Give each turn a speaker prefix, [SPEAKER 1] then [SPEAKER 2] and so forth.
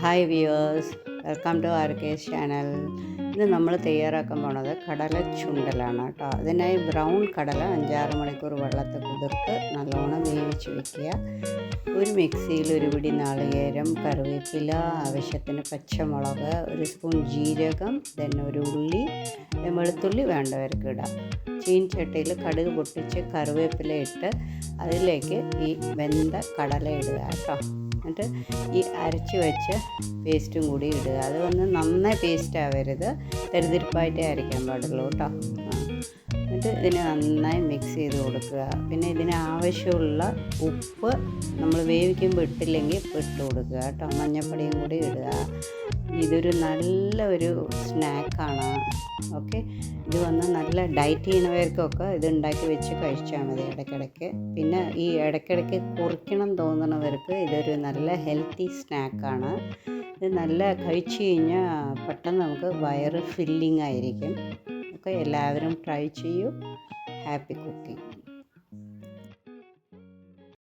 [SPEAKER 1] Hi viewers welcome to R K channel ഇത് നമ്മൾ തയ്യാറാക്കാൻ പോണത് കടല ചുണ്ടലാണ് കേട്ടോ. അതിനായി ബ്രൗൺ കടല അഞ്ചാറ് മണിക്കൂർ വെള്ളത്തിൽ കുതിർത്ത് നല്ലോണം വേവിച്ച് വെക്കുക. ഒരു മിക്സിയിൽ ഒരു പിടി നാളികേരം കറിവേപ്പില ആവശ്യത്തിന് പച്ചമുളക് ഒരു സ്പൂൺ ജീരകം ദെൻ ഒരു ഉള്ളി വെളുത്തുള്ളി വേണ്ടവർക്ക് ഇടാം. ചീൻചട്ടിയിൽ കടുക് പൊട്ടിച്ച് കറിവേപ്പില ഇട്ട് അതിലേക്ക് ഈ വെന്ത കടല ഇടുക കേട്ടോ. എന്നിട്ട് ഈ അരച്ച് വെച്ച പേസ്റ്റും കൂടി ഇടുക. അത് വന്ന് നന്നായി പേസ്റ്റ് ആവരുത്. തെരുതിരിപ്പായിട്ടേ അരയ്ക്കാൻ പാടുള്ളൂ കേട്ടോ. എന്നിട്ട് ഇതിനെ നന്നായി മിക്സ് ചെയ്ത് കൊടുക്കുക. പിന്നെ ഇതിന് ആവശ്യമുള്ള ഉപ്പ് നമ്മൾ വേവിക്കുമ്പോൾ ഇട്ടില്ലെങ്കിൽ ഇട്ട് കൊടുക്കുക കേട്ടോ. മഞ്ഞപ്പൊടിയും കൂടി ഇടുക. ഇതൊരു നല്ല ഒരു സ്നാക്കാണ് ഓക്കെ ഇത് വന്ന് നല്ല ഡയറ്റ് ചെയ്യുന്നവർക്കൊക്കെ ഇത് ഉണ്ടാക്കി വെച്ച് കഴിച്ചാൽ മതി ഇടയ്ക്കിടയ്ക്ക്. പിന്നെ ഈ ഇടയ്ക്കിടയ്ക്ക് കുറിക്കണം തോന്നുന്നവർക്ക് ഇതൊരു നല്ല ഹെൽത്തി സ്നാക്കാണ് ഇത് നല്ല കഴിച്ചു കഴിഞ്ഞാൽ പെട്ടെന്ന് നമുക്ക് വയറ് ഫില്ലിംഗ് ആയിരിക്കും. ഒക്കെ എല്ലാവരും ട്രൈ ചെയ്യൂ. Happy cooking